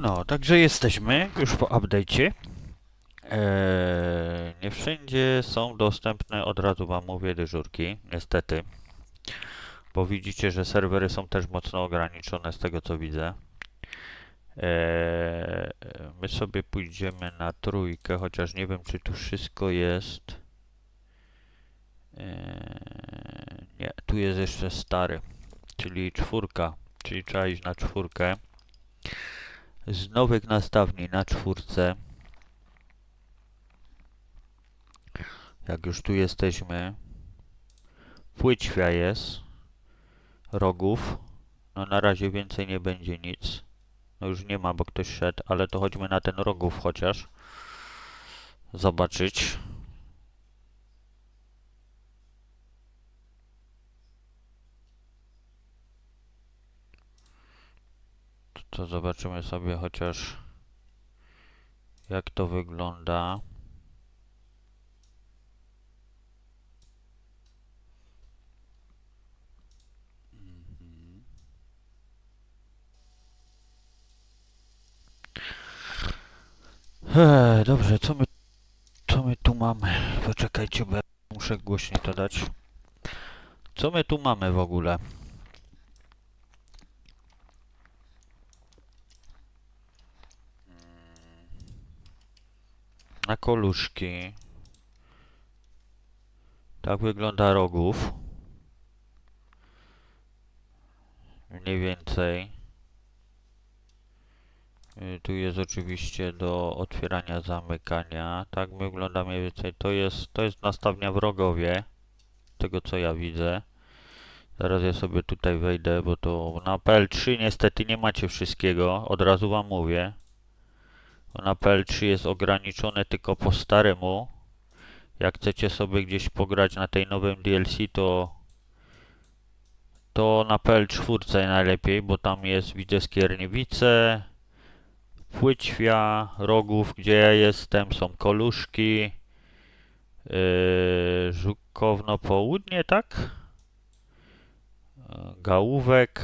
No, także jesteśmy już po update'cie. Eee, nie wszędzie są dostępne, od razu wam mówię, dyżurki, niestety. Bo widzicie, że serwery są też mocno ograniczone z tego co widzę. Eee, my sobie pójdziemy na trójkę, chociaż nie wiem czy tu wszystko jest. Eee, nie, tu jest jeszcze stary, czyli czwórka, czyli trzeba iść na czwórkę. Z nowych nastawni na czwórce. Jak już tu jesteśmy. Płyćwia jest. Rogów. No na razie więcej nie będzie nic. No już nie ma, bo ktoś szedł, ale to chodźmy na ten rogów chociaż. Zobaczyć. To, zobaczymy sobie chociaż jak to wygląda. Eee, dobrze, co my, co my tu mamy? Poczekajcie, bo ja muszę głośniej to dać. Co my tu mamy w ogóle? Na koluszki. Tak wygląda rogów. Mniej więcej. Y, Tu jest oczywiście do otwierania, zamykania. Tak wygląda mniej więcej. To jest, to jest nastawnia w Rogowie. Tego co ja widzę. Zaraz ja sobie tutaj wejdę, bo to na PL3 niestety nie macie wszystkiego. Od razu wam mówię. Na PL3 jest ograniczone tylko po staremu. Jak chcecie sobie gdzieś pograć na tej nowym DLC, to to na PL4 najlepiej, bo tam jest widzę Skierniewice, Płyćwia, Rogów, gdzie ja jestem, są Koluszki, yy, Żukowno Południe, tak? Yy, Gałówek.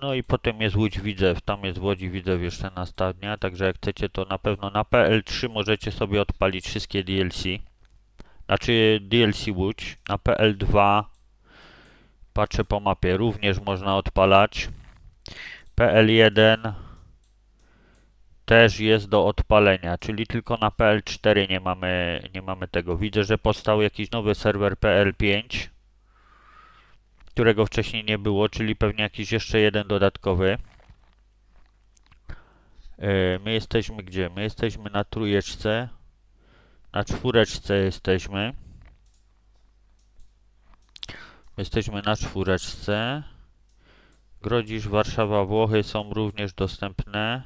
No i potem jest Łódź Widzew, tam jest Łodzi Widzew jeszcze nastawnia, także jak chcecie to na pewno na PL3 możecie sobie odpalić wszystkie DLC. Znaczy DLC Łódź, na PL2 patrzę po mapie, również można odpalać. PL1 też jest do odpalenia, czyli tylko na PL4 nie mamy, nie mamy tego. Widzę, że powstał jakiś nowy serwer PL5 którego wcześniej nie było, czyli pewnie jakiś jeszcze jeden dodatkowy. E, My jesteśmy gdzie? My jesteśmy na trójeczce. Na czwóreczce jesteśmy. Jesteśmy na czwóreczce. Grodzisz, Warszawa, Włochy są również dostępne.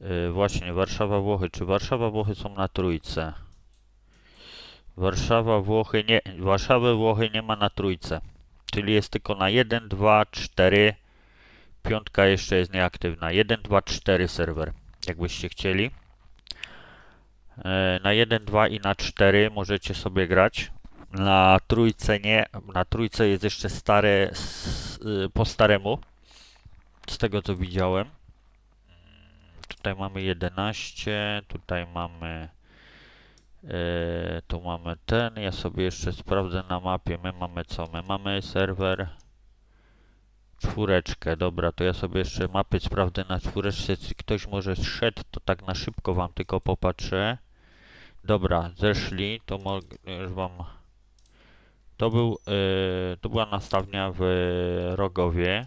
E, Właśnie, Warszawa, Włochy. Czy Warszawa, Włochy są na trójce? Warszawa, Włochy nie. Warszawy, Włochy nie ma na trójce. Czyli jest tylko na 1, 2, 4. Piątka jeszcze jest nieaktywna. 1, 2, 4 serwer, jakbyście chcieli. E, Na 1, 2 i na 4 możecie sobie grać. Na trójce nie. Na trójce jest jeszcze stare y, po staremu. Z tego co widziałem. Mm, Tutaj mamy 11, tutaj mamy Eee, tu mamy ten, ja sobie jeszcze sprawdzę na mapie, my mamy co? My mamy serwer czwóreczkę, dobra, to ja sobie jeszcze mapy sprawdzę na czwóreczce, czy ktoś może zszedł, to tak na szybko wam tylko popatrzę. Dobra, zeszli, to już wam... To był, eee, to była nastawnia w Rogowie,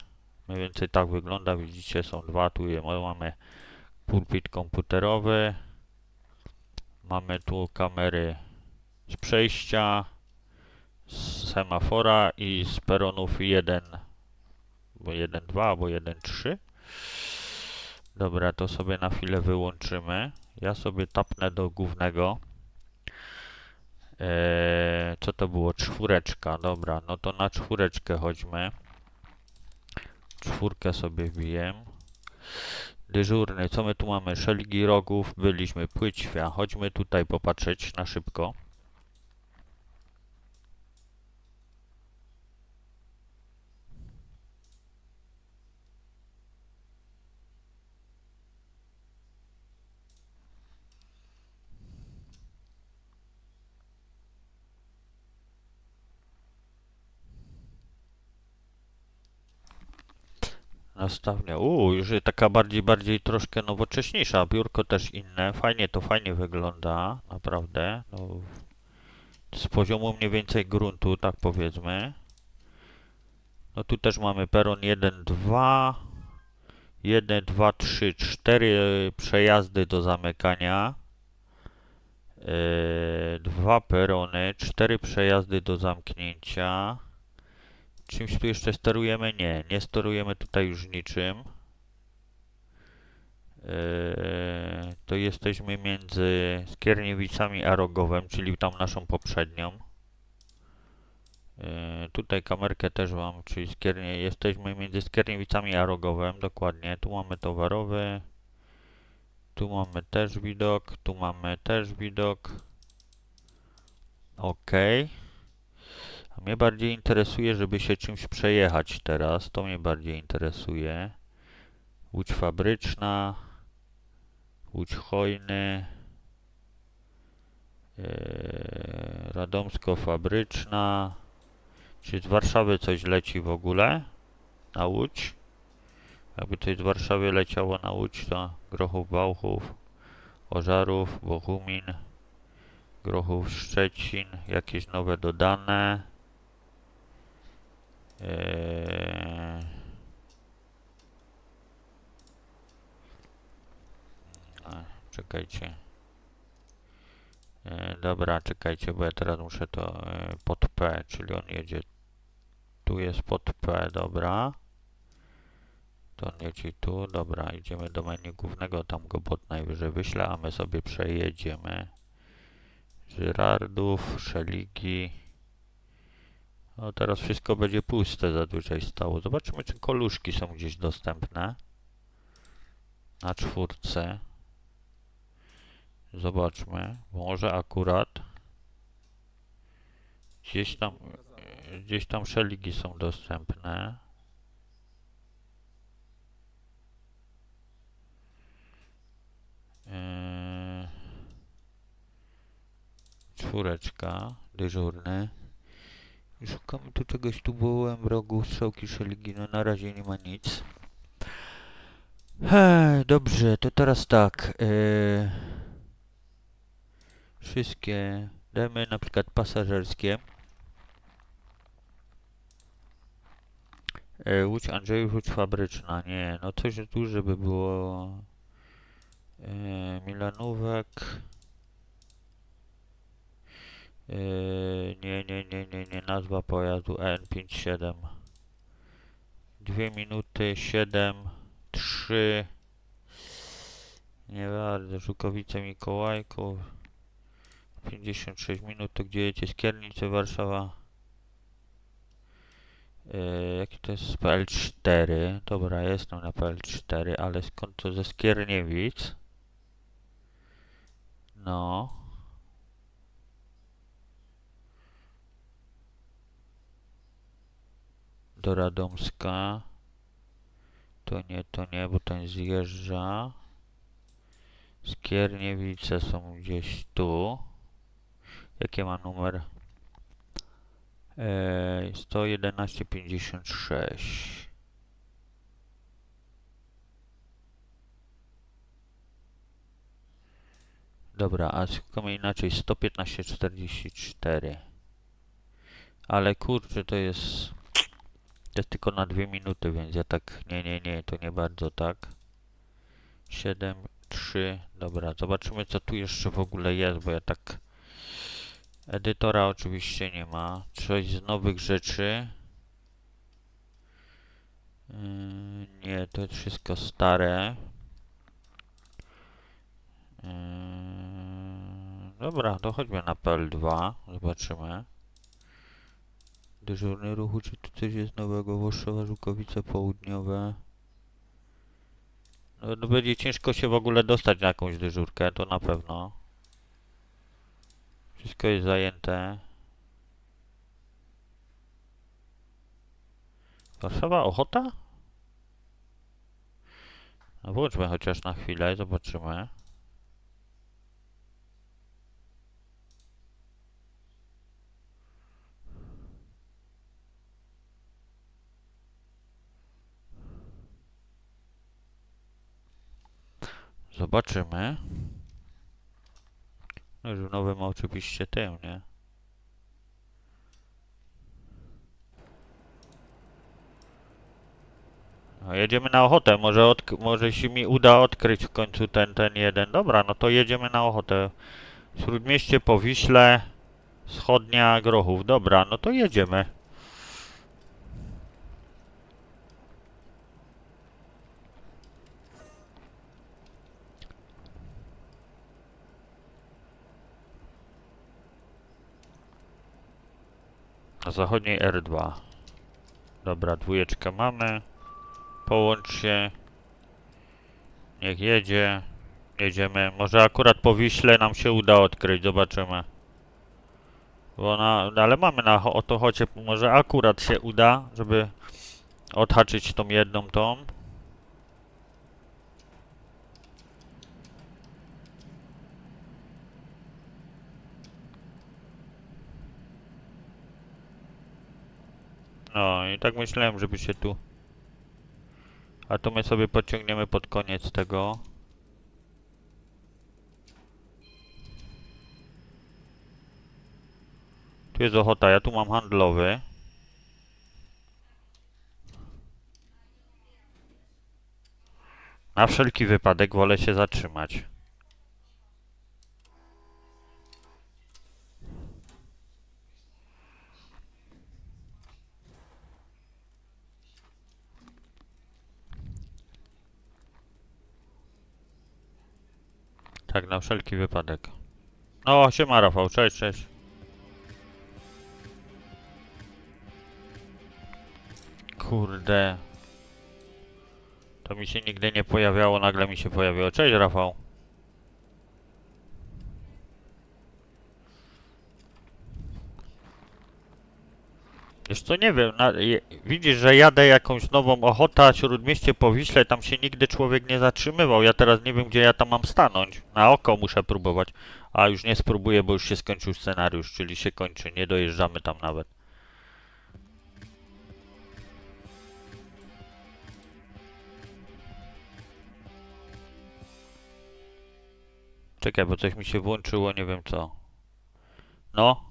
mniej więcej tak wygląda, widzicie, są dwa, tu je, mamy pulpit komputerowy, Mamy tu kamery z przejścia, z semafora i z peronów 1, bo 1, 2 albo 1, 3. Dobra, to sobie na chwilę wyłączymy. Ja sobie tapnę do głównego. Eee, co to było? Czwóreczka. Dobra, no to na czwóreczkę chodźmy. Czwórkę sobie wbiję. Dyżurny, co my tu mamy? Szelgi rogów, byliśmy, płyćwia. Chodźmy tutaj popatrzeć na szybko. Nastawnia. Uuu, już taka bardziej, bardziej troszkę nowocześniejsza. Biurko też inne. Fajnie to, fajnie wygląda. Naprawdę. No, z poziomu mniej więcej gruntu, tak powiedzmy. No tu też mamy peron 1, 2. 1, 2, 3, 4 przejazdy do zamykania. Yy, dwa perony, cztery przejazdy do zamknięcia. Czymś tu jeszcze sterujemy? Nie, nie sterujemy tutaj już niczym. Yy, to jesteśmy między Skierniewicami a Rogowem, czyli tam naszą poprzednią. Yy, tutaj kamerkę też mam, czyli Skiernie, jesteśmy między Skierniewicami a Rogowem, dokładnie. Tu mamy towarowy. Tu mamy też widok, tu mamy też widok. OK. A mnie bardziej interesuje, żeby się czymś przejechać teraz. To mnie bardziej interesuje. Łódź fabryczna. Łódź hojny. Yy, Radomsko-fabryczna. Czy z Warszawy coś leci w ogóle? Na Łódź? Jakby coś z Warszawy leciało na Łódź, to Grochów, Bałchów, Ożarów, Bochumin, Grochów, Szczecin, jakieś nowe dodane. Eee... A, Czekajcie. E, dobra, czekajcie, bo ja teraz muszę to e, pod P, czyli on jedzie. Tu jest pod P, dobra. To on leci tu, dobra, idziemy do menu głównego, tam go bot najwyżej wyśle, a my sobie przejedziemy. Żyrardów, szeligi. O, teraz wszystko będzie puste zazwyczaj stało. Zobaczymy, czy koluszki są gdzieś dostępne. Na czwórce. Zobaczmy, może akurat gdzieś tam, gdzieś tam szeligi są dostępne. Yy, czwóreczka, dyżurny. Szukamy tu czegoś, tu byłem, rogu, strzałki, szeligi, no na razie nie ma nic. He, dobrze, to teraz tak. Yy, wszystkie damy na przykład pasażerskie. Yy, Łódź Andrzejów, Łódź Fabryczna, nie, no coś tu, żeby było... Yy, Milanówek. Yy, nie, nie, nie, nie, nie, nazwa pojazdu EN57. 2 minuty 7, 3. Nie bardzo, Żukowice Mikołajków. 56 minut, to gdzie jedzie Skiernice, Warszawa. Yy, jaki to jest PL4? Dobra, jestem na PL4, ale skąd to ze Skierniewic? No. Do Radomska. To nie, to nie, bo ten zjeżdża. Skierniewice są gdzieś tu. Jakie ma numer? Eee, 11156. Dobra, a szukamy inaczej 11544. Ale kurczę, to jest to jest tylko na dwie minuty, więc ja tak nie, nie, nie, to nie bardzo tak. 7 3. Dobra, zobaczymy co tu jeszcze w ogóle jest, bo ja tak edytora oczywiście nie ma. Coś z nowych rzeczy. Yy, nie, to jest wszystko stare. Yy, dobra, to chodźmy na PL2. Zobaczymy. Dyżurny ruchu, czy tu coś jest nowego? Włoszczowa, Żukowice Południowe. No, no będzie ciężko się w ogóle dostać na jakąś dyżurkę, to na pewno. Wszystko jest zajęte. Warszawa, Ochota? No włączmy chociaż na chwilę, zobaczymy. Zobaczymy. No już w nowym oczywiście tym, nie? No jedziemy na ochotę, może, może się mi uda odkryć w końcu ten, ten jeden. Dobra, no to jedziemy na ochotę. Śródmieście po Wiśle, wschodnia Grochów. Dobra, no to jedziemy. Na zachodniej R2. Dobra, dwójeczkę mamy. Połącz się. Niech jedzie. Jedziemy. Może akurat po Wiśle nam się uda odkryć. Zobaczymy. Bo na, no ale mamy na o to chocie. Może akurat się uda, żeby odhaczyć tą jedną tą. No i tak myślałem, żeby się tu... A to my sobie pociągniemy pod koniec tego. Tu jest ochota, ja tu mam handlowy. Na wszelki wypadek wolę się zatrzymać. Tak, na wszelki wypadek. No, siema Rafał, cześć, cześć. Kurde. To mi się nigdy nie pojawiało, nagle mi się pojawiło. Cześć Rafał. Wiesz co, nie wiem, na, je, widzisz, że jadę jakąś nową ochota, Śródmieście po Wiśle, tam się nigdy człowiek nie zatrzymywał. Ja teraz nie wiem, gdzie ja tam mam stanąć. Na oko muszę próbować. A już nie spróbuję, bo już się skończył scenariusz, czyli się kończy, nie dojeżdżamy tam nawet. Czekaj, bo coś mi się włączyło, nie wiem co. No.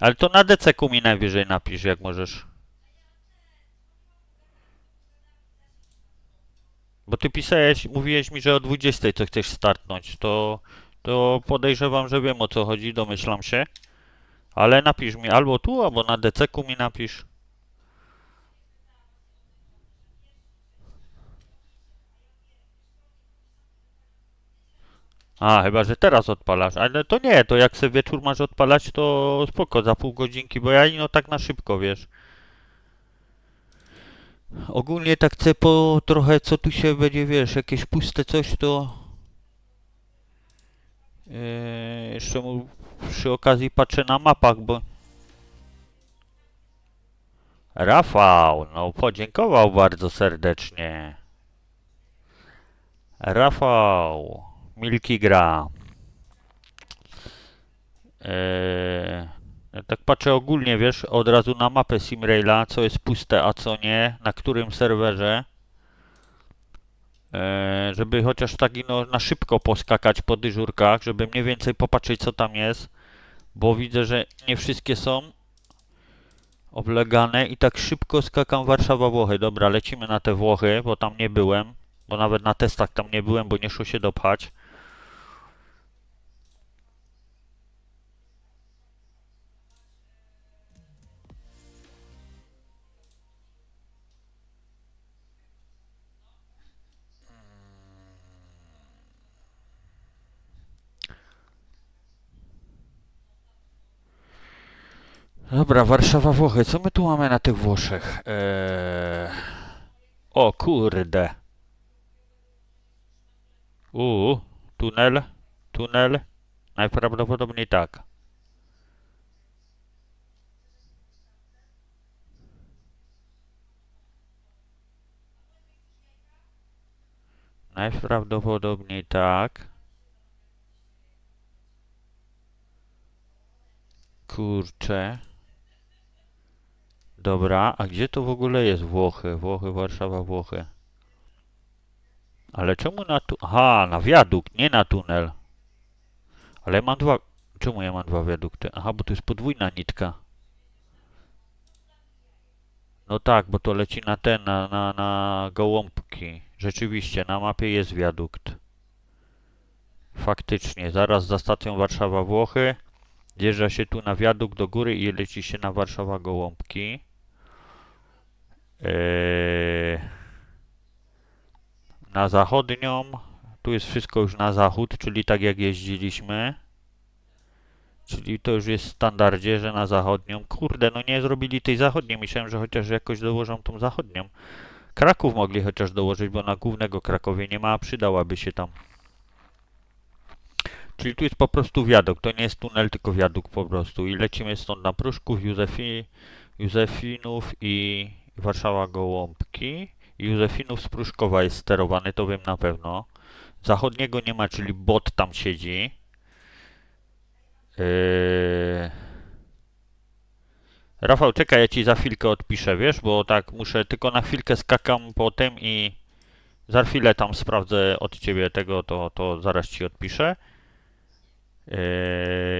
Ale to na deceku mi najwyżej napisz, jak możesz. Bo ty pisałeś, mówiłeś mi, że o 20 co chcesz startnąć, to, to podejrzewam, że wiem o co chodzi, domyślam się. Ale napisz mi albo tu, albo na deceku mi napisz. A, chyba, że teraz odpalasz. Ale to nie, to jak sobie wieczór masz odpalać, to spoko, za pół godzinki, bo ja no tak na szybko, wiesz. Ogólnie tak chcę po trochę, co tu się będzie, wiesz, jakieś puste coś, to... Yy, jeszcze mu przy okazji patrzę na mapach, bo... Rafał, no podziękował bardzo serdecznie. Rafał, Milki gra. Eee, tak patrzę ogólnie, wiesz, od razu na mapę Simraila, co jest puste, a co nie, na którym serwerze. Eee, żeby chociaż tak no, na szybko poskakać po dyżurkach, żeby mniej więcej popatrzeć, co tam jest. Bo widzę, że nie wszystkie są oblegane i tak szybko skakam Warszawa-Włochy. Dobra, lecimy na te Włochy, bo tam nie byłem. Bo nawet na testach tam nie byłem, bo nie szło się dopchać. Dobra, Warszawa, Włochy. Co my tu mamy na tych Włoszech? Eee... O kurde. Uuu, tunel, tunel. Najprawdopodobniej tak. Najprawdopodobniej tak. Kurczę. Dobra, a gdzie to w ogóle jest Włochy? Włochy, Warszawa, Włochy. Ale czemu na tu... Aha, na wiadukt, nie na tunel. Ale mam dwa... Czemu ja mam dwa wiadukty? Aha, bo to jest podwójna nitka. No tak, bo to leci na ten, na, na, na gołąbki. Rzeczywiście, na mapie jest wiadukt. Faktycznie, zaraz za stacją Warszawa-Włochy zjeżdża się tu na wiadukt do góry i leci się na Warszawa-Gołąbki. Eee, na zachodnią, tu jest wszystko już na zachód, czyli tak jak jeździliśmy. Czyli to już jest w standardzie, że na zachodnią. Kurde, no nie zrobili tej zachodniej. Myślałem, że chociaż jakoś dołożą tą zachodnią. Kraków mogli chociaż dołożyć, bo na głównego Krakowie nie ma, a przydałaby się tam. Czyli tu jest po prostu wiadukt. To nie jest tunel, tylko wiadukt po prostu. I lecimy stąd na Pruszków, Józefi, Józefinów i Warszawa Gołąbki. Józefinów z Pruszkowa jest sterowany, to wiem na pewno. Zachodniego nie ma, czyli bot tam siedzi. Yy... Rafał, czekaj, ja ci za chwilkę odpiszę, wiesz, bo tak muszę, tylko na chwilkę skakam po tym i za chwilę tam sprawdzę od ciebie tego, to, to zaraz ci odpiszę. Yy,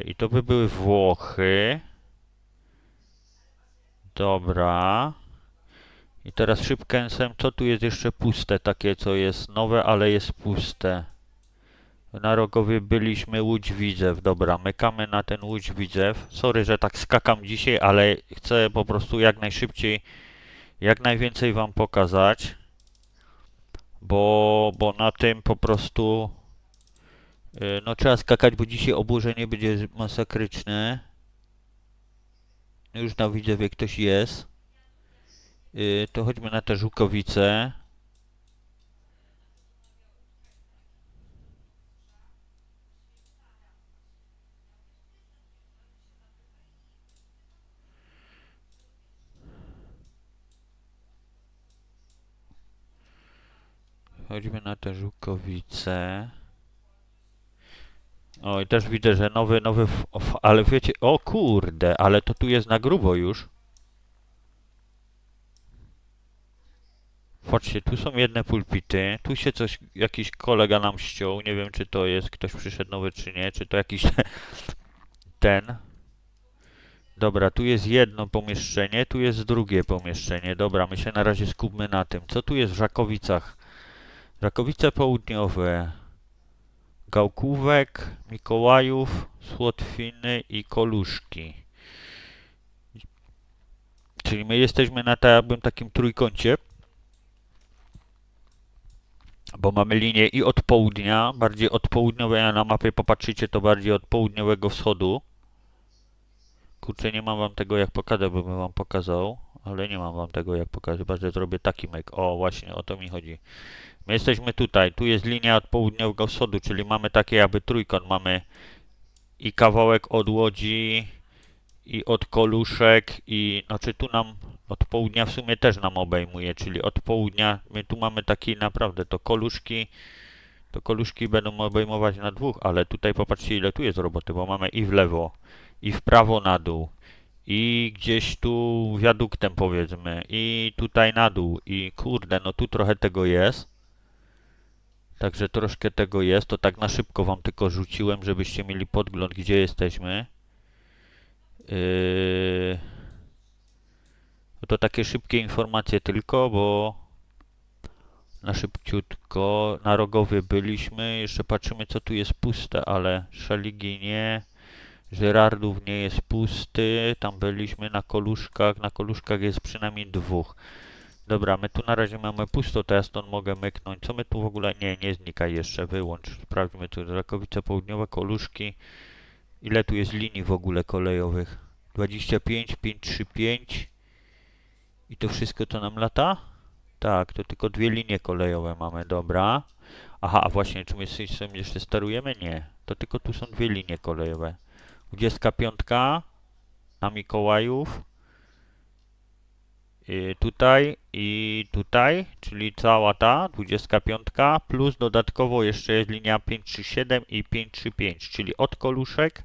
I to by były Włochy. Dobra. I teraz szybkęsem, co tu jest jeszcze puste, takie co jest nowe, ale jest puste. Na Rogowie byliśmy Łódź Widzew. Dobra, mykamy na ten Łódź Widzew. Sorry, że tak skakam dzisiaj, ale chcę po prostu jak najszybciej, jak najwięcej wam pokazać. Bo, bo na tym po prostu yy, no trzeba skakać, bo dzisiaj oburzenie będzie masakryczne. Już na Widzewie ktoś jest. Yy, to chodźmy na te Żukowice. Chodźmy na te Żukowice. O, i też widzę, że nowy, nowy, ale wiecie, o kurde, ale to tu jest na grubo już. Patrzcie, tu są jedne pulpity, tu się coś, jakiś kolega nam ściął, nie wiem czy to jest, ktoś przyszedł nowy czy nie, czy to jakiś ten. Dobra, tu jest jedno pomieszczenie, tu jest drugie pomieszczenie. Dobra, my się na razie skupmy na tym. Co tu jest w Żakowicach? Żakowice Południowe, Gałkówek, Mikołajów, Słotwiny i Koluszki. Czyli my jesteśmy na tak takim trójkącie, bo mamy linię i od południa, bardziej od południowego, a na mapie popatrzycie, to bardziej od południowego wschodu. Kurczę, nie mam wam tego jak pokazać, bo bym wam pokazał, ale nie mam wam tego jak pokazać, chyba że zrobię taki myk. O, właśnie, o to mi chodzi. My jesteśmy tutaj, tu jest linia od południowego wschodu, czyli mamy takie jakby trójkąt, mamy i kawałek od Łodzi, i od Koluszek, i znaczy tu nam od południa w sumie też nam obejmuje, czyli od południa, my tu mamy taki naprawdę, to Koluszki, to Koluszki będą obejmować na dwóch, ale tutaj popatrzcie ile tu jest roboty, bo mamy i w lewo, i w prawo na dół, i gdzieś tu wiaduktem powiedzmy, i tutaj na dół, i kurde, no tu trochę tego jest. Także troszkę tego jest, to tak na szybko wam tylko rzuciłem, żebyście mieli podgląd, gdzie jesteśmy. Yy... To takie szybkie informacje tylko, bo na szybciutko na Rogowie byliśmy, jeszcze patrzymy co tu jest puste, ale Szaligi nie, Żyrardów nie jest pusty, tam byliśmy na Koluszkach, na Koluszkach jest przynajmniej dwóch. Dobra, my tu na razie mamy pusto, to ja stąd mogę myknąć. Co my tu w ogóle... Nie, nie znikaj jeszcze, wyłącz. Sprawdźmy tu Rakowice Południowe, Koluszki. Ile tu jest linii w ogóle kolejowych? 25, 535. I to wszystko to nam lata? Tak, to tylko dwie linie kolejowe mamy, dobra. Aha, a właśnie, czy my sobie jeszcze sterujemy? Nie. To tylko tu są dwie linie kolejowe. 25 na Mikołajów. Y, tutaj i tutaj, czyli cała ta 25 plus dodatkowo jeszcze jest linia 537 i 535, czyli od koluszek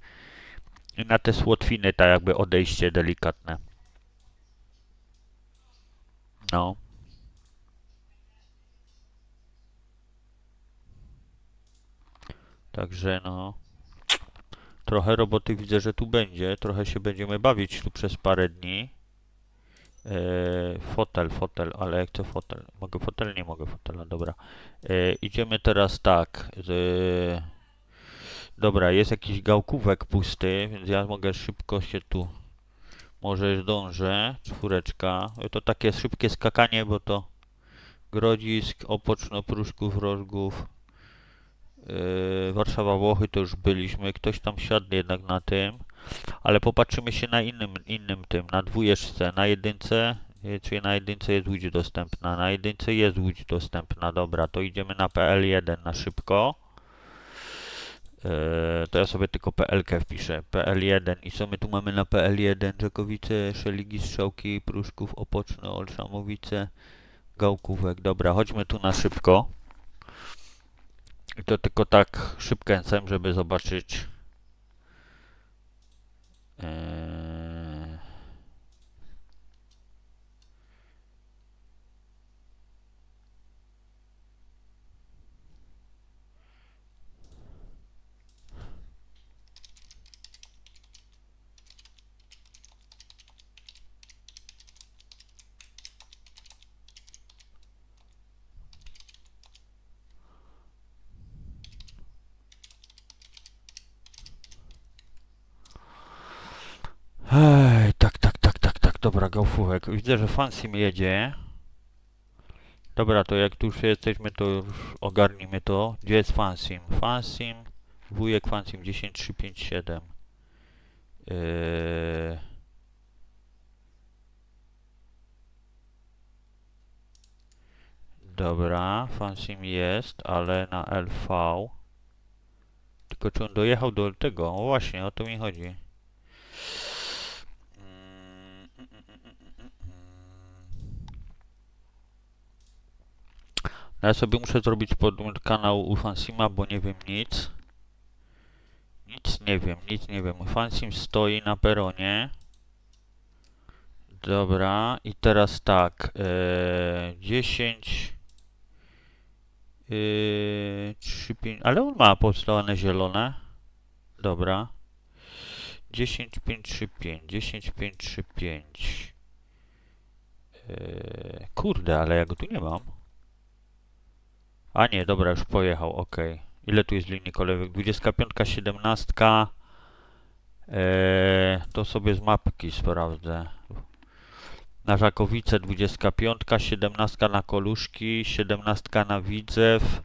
i na te słotwiny tak jakby odejście delikatne. No. Także no. Trochę roboty widzę, że tu będzie. Trochę się będziemy bawić tu przez parę dni. Eee, fotel, fotel, ale jak to fotel? Mogę fotel? Nie mogę fotela, dobra. Eee, idziemy teraz tak. Dobra, jest jakiś gałkówek pusty, więc ja mogę szybko się tu. Może zdążę. Czwóreczka. To takie szybkie skakanie, bo to Grodzisk, Opoczno, Pruszków, Rożgów. Yy, Warszawa, Włochy to już byliśmy. Ktoś tam siadł jednak na tym. Ale popatrzymy się na innym, innym tym, na dwójeczce, na jedynce. Nie, Czy na jedynce jest łódź dostępna? Na jedynce jest łódź dostępna. Dobra, to idziemy na PL1 na szybko. Yy, to ja sobie tylko PLK wpiszę. PL1 i co my tu mamy na PL1? Rzekowice, Szeligi, Strzałki, Pruszków, Opoczno, Olszamowice, Gałkówek. Dobra, chodźmy tu na szybko. I to tylko tak szybkęcem, żeby zobaczyć. Eee... Ej, tak, tak, tak, tak, tak, dobra, gałfuchek. Widzę, że Fansim jedzie. Dobra, to jak tu już jesteśmy, to już ogarnijmy to. Gdzie jest Fansim? Fansim, wujek Fansim 10357. Yy... Dobra, Fansim jest, ale na LV. Tylko czy on dojechał do tego? O właśnie, o to mi chodzi. Ja sobie muszę zrobić pod kanał u Fansima, bo nie wiem nic. Nic nie wiem, nic nie wiem. Fansim stoi na peronie. Dobra, i teraz tak. E, 10. Yy, 3, 5, ale on ma podstawane zielone. Dobra. 10, 5, 3, 5. 10, 5, 3, 5. Yy, kurde, ale ja go tu nie mam. A nie, dobra, już pojechał, ok. Ile tu jest linii kolejowych? 25, 17. Eee, to sobie z mapki sprawdzę. Na Żakowice 25, 17 na Koluszki, 17 na Widzew.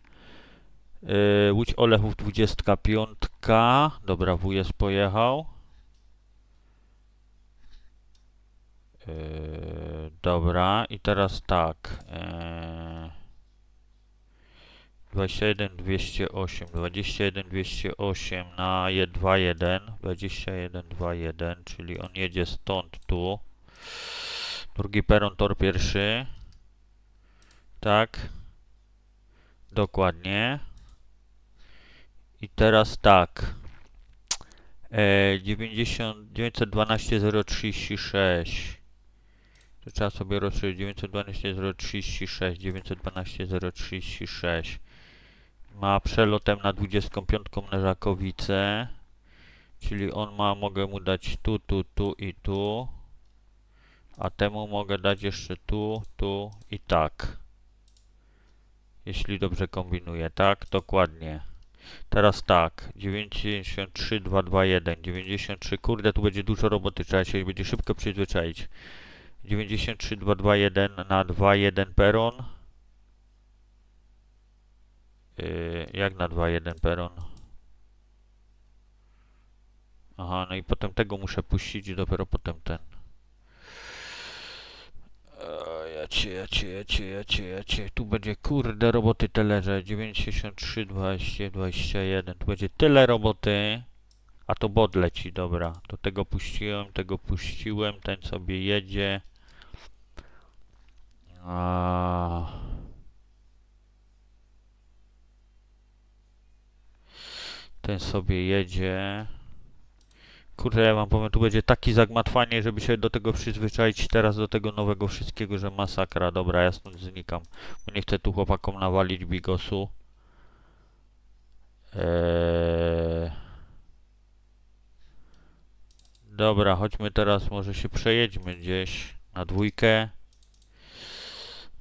Eee, Łódź Olechów 25. Dobra, WS pojechał. Eee, dobra, i teraz tak. Eee, 21 208, 21 208 na je 21, 21 21, czyli on jedzie stąd tu. Drugi peron, tor pierwszy. Tak. Dokładnie. I teraz tak. E, 90, 912 036. To trzeba sobie rozszerzyć. 912 036, 912 036 ma przelotem na 25 na Żakowice. Czyli on ma, mogę mu dać tu, tu, tu i tu. A temu mogę dać jeszcze tu, tu i tak. Jeśli dobrze kombinuję, tak? Dokładnie. Teraz tak, 93, 221, 93, kurde, tu będzie dużo roboty, trzeba się będzie szybko przyzwyczaić. 93, 221 na 21 peron. Yy, jak na 2.1 peron? Aha, no i potem tego muszę puścić i dopiero potem ten. O, ja cię, ja cię, ja cię, ja cię, ja cię. Tu będzie kurde roboty telerze. 93, 20, 21. Tu będzie tyle roboty. A to bot leci, dobra. To tego puściłem, tego puściłem. Ten sobie jedzie. A... Ten sobie jedzie. Kurde, ja wam powiem, tu będzie taki zagmatwanie, żeby się do tego przyzwyczaić teraz do tego nowego wszystkiego, że masakra. Dobra, ja stąd znikam, bo nie chcę tu chłopakom nawalić bigosu. Eee... Dobra, chodźmy teraz, może się przejedźmy gdzieś na dwójkę.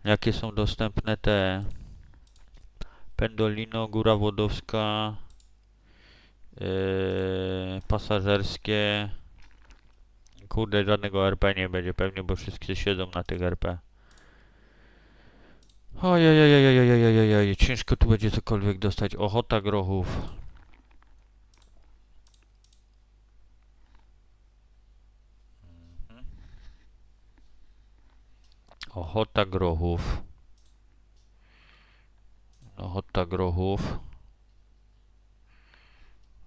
Jakie są dostępne te Pendolino, Góra Wodowska, eee, pasażerskie. Kurde, żadnego RP nie będzie pewnie, bo wszyscy siedzą na tych RP. Ojej, ciężko tu będzie cokolwiek dostać. Ochota grochów. Mhm. Ochota grochów. Ochota grochów.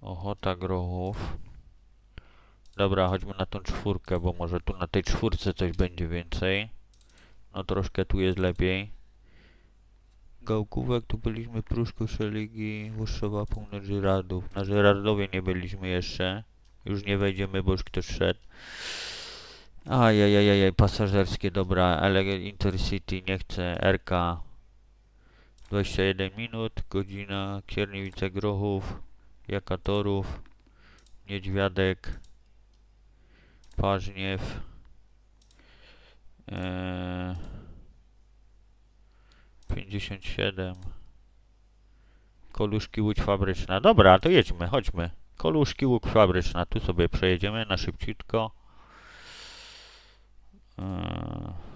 Ochota grochów. Dobra, chodźmy na tą czwórkę, bo może tu na tej czwórce coś będzie więcej. No troszkę tu jest lepiej. Gałkówek, tu byliśmy Pruszko, Szeligi, Łuszczowa, Północ, Żyrardów. Na Żyrardowie nie byliśmy jeszcze. Już nie wejdziemy, bo już ktoś szedł. Ajajajaj, pasażerskie, dobra, ale Intercity nie chcę, RK 21 minut, godzina, Kierniewice Grochów, Jakatorów, Niedźwiadek, Paźniew, eee, 57, Koluszki Łódź Fabryczna. Dobra, to jedźmy, chodźmy. Koluszki Łódź Fabryczna, tu sobie przejedziemy na szybciutko. Eee,